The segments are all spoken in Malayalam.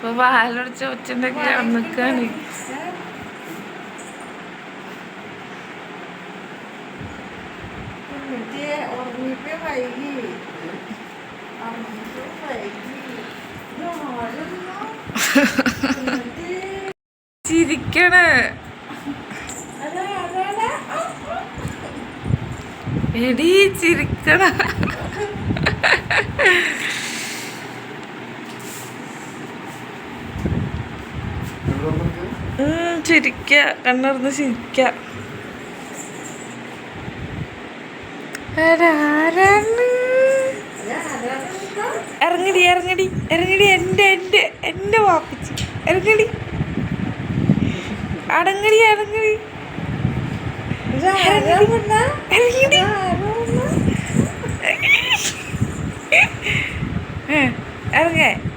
ഇപ്പൊ പാലൊടിച്ച ഒച്ചണ്ടൊക്കെ നിക്കാണ്. ഉറങ്ങിപ്പോ വൈകി. ഉറങ്ങിപ്പോ വൈകി. ചിരിക്കണ്. എടീ ചിരിക്കണ. ചിരിക്ക കണ്ണറിന്ന് ചിരിക്ക? ഇറങ്ങടി ഇറങ്ങടി ഇറങ്ങടി എന്റെ എന്റെ എന്റെ വാപ്പിച്ച്. ഇറങ്ങടി. അടങ്ങടി ഇറങ്ങടി. ഏ, ഇറങ്ങേ.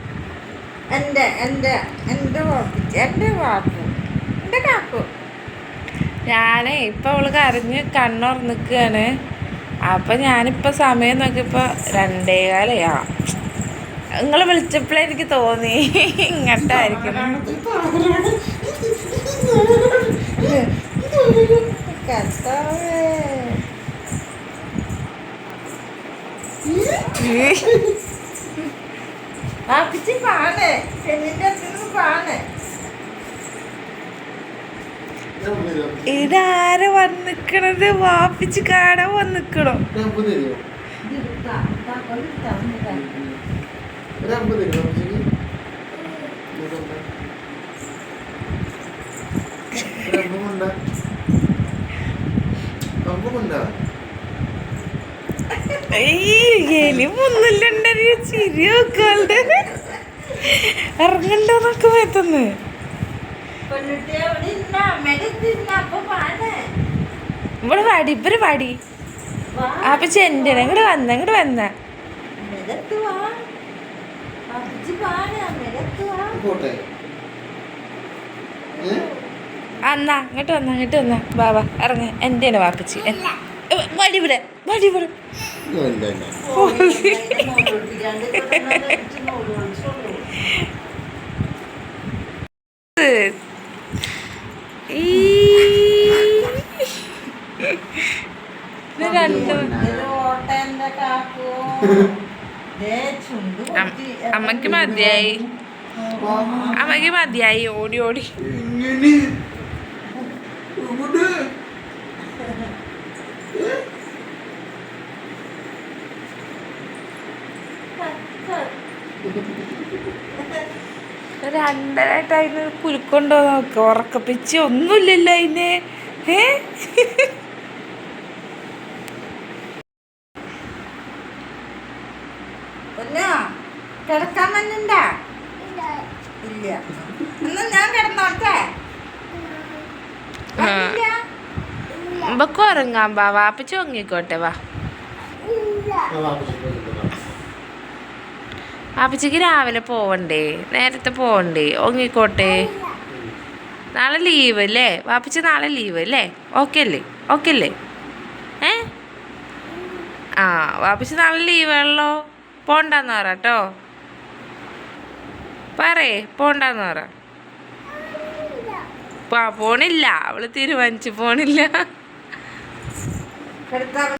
എന്റെ എന്റെ എന്റെ എന്റെ വാക്കു വാപ്പു എന്റെ കാക്കു. ഞാനേ ഇപ്പം അവൾ കരഞ്ഞ് കണ്ണുറന്നിക്കുകയാണ് അപ്പം ഞാനിപ്പോൾ സമയം നോക്കിയപ്പോൾ രണ്ടേ കാലയാ. നിങ്ങൾ വിളിച്ചപ്പോഴേ എനിക്ക് തോന്നി. ഇങ്ങട്ടായിരിക്കും. കർത്താവേ. വാപ്പിച്ച് പാണ്. ചെന്നിന്റെ അച്ഛനും പാണ്. ഇതാര വന്നിക്കണത്? വാപ്പിച്ച് കാണാൻ വന്നിക്കണോ? എലി മുന്നിലുണ്ടൊരു ചിരി നോക്കാളുടെ അപ്പൊ പാണ് ഇവിടെ പാടി ഇവർ പാടി വാ അപ്പൊ ചെന്റെ ഇങ്ങോട്ട് വന്ന ഇങ്ങോട്ട് വന്ന അന്നാ ഇങ്ങോട്ട് വന്ന ഇങ്ങോട്ട് വന്ന ബാബ ഇറങ്ങ എന്റെ വാപ്പിച്ച് വടി ഇവിടെ വടി ഇവിടെ ഇല്ല, ഇല്ല. ഈ അമ്മയ്ക്ക് മതിയായി. അമ്മയ്ക്ക് മതിയായി. ഓടി ഓടി. രണ്ടരായിട്ട് അതിന് കുലുക്കൊണ്ടോ നോക്ക്. ഉറക്കപ്പിച്ച് ഒന്നുമില്ലല്ലോ അതിന് ഏ? പൊന്നോ, കിടക്കാൻ പറ്റുന്നുണ്ടാ ഇല്ല. എന്നാ ഞാൻ കിടന്നോട്ടെ. ഇമ്പക്ക് ഉറങ്ങാൻ വാ വാപ്പിച്ച് ഉറങ്ങിക്കോട്ടെ വാ. വാപ്പിച്ചക്ക്? രാവിലെ പോവണ്ടേ? നേരത്തെ പോവണ്ടേ? ഉറങ്ങിക്കോട്ടെ? നാളെ ലീവ് അല്ലേ? വാപ്പിച്ച് നാളെ ലീവ് അല്ലേ? ഓക്കെ അല്ലേ? ഓക്കെ അല്ലേ? ഏ? ആ വാപ്പിച്ച് നാളെ ലീവാണല്ലോ പോണ്ടെന്ന് പറ കേട്ടോ പറയേ പോണ്ടെന്ന് പറ. പോണില്ല. അവൾ തീരുമാനിച്ചു പോണില്ല.